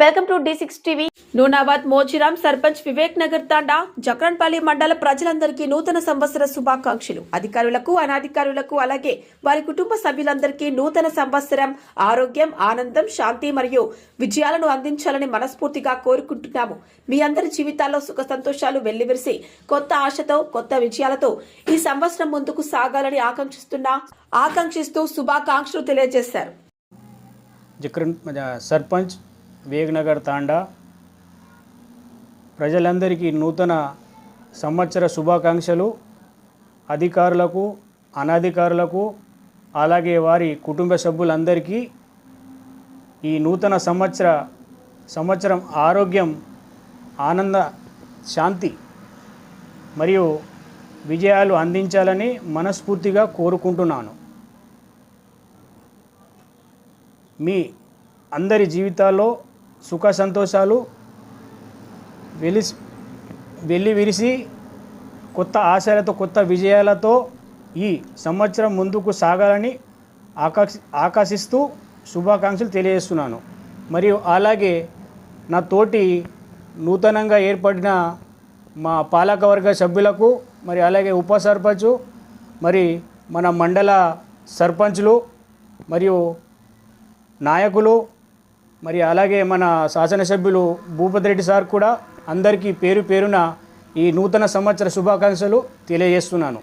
Welcome to the six TV Noonabad Mochiram sarpanch Vivek Nagar Thanda Jakranpally మండల ప్రజలందరికీ నూతన సంవత్సర శుభాకాంక్షలు. అధికారులకు అనాధికారులకు అలాగే వారి కుటుంబ సభ్యులందరికీ నూతన సంవత్సరం ఆరోగ్యం ఆనందం శాంతి మరియు విజయాలను అందించాలని మనస్ఫూర్తిగా కోరుకుంటున్నాము. మీ అందరి జీవితాల్లో సుఖ సంతోషాలు వెల్లివిరిసి కొత్త ఆశతో కొత్త విజయాలతో ఈ సంవత్సరం ముందుకు సాగాలని ఆకాంక్షిస్తున్నా ఆకాంక్షిస్తూ శుభాకాంక్షలు తెలియజేశారు. జక్రన్ సర్పంచ్ వేగ్నగర్ తాండా. ప్రజలందరికీ నూతన సంవత్సర శుభాకాంక్షలు. అధికారులకు అనధికారులకు అలాగే వారి కుటుంబ సభ్యులందరికీ ఈ నూతన సంవత్సర సంవత్సరం ఆరోగ్యం ఆనంద శాంతి మరియు విజయాలు అందించాలని మనస్ఫూర్తిగా కోరుకుంటున్నాను. మీ అందరి జీవితాల్లో సుఖ సంతోషాలు వెలిసి వెళ్ళి విరిసి కొత్త ఆశయాలతో కొత్త విజయాలతో ఈ సంవత్సరం ముందుకు సాగాలని ఆకాశ ఆకాశిస్తూ శుభాకాంక్షలు తెలియజేస్తున్నాను. మరియు అలాగే నా తోటి నూతనంగా ఏర్పడిన మా పాలకవర్గ సభ్యులకు మరి అలాగే ఉప సర్పంచ్ మరి మన మండల సర్పంచ్లు మరియు నాయకులు మరి అలాగే మన శాసనసభ్యులు భూపతి రెడ్డి సార్ కూడా అందరికీ పేరు పేరున ఈ నూతన సంవత్సర శుభాకాంక్షలు తెలియజేస్తున్నాను.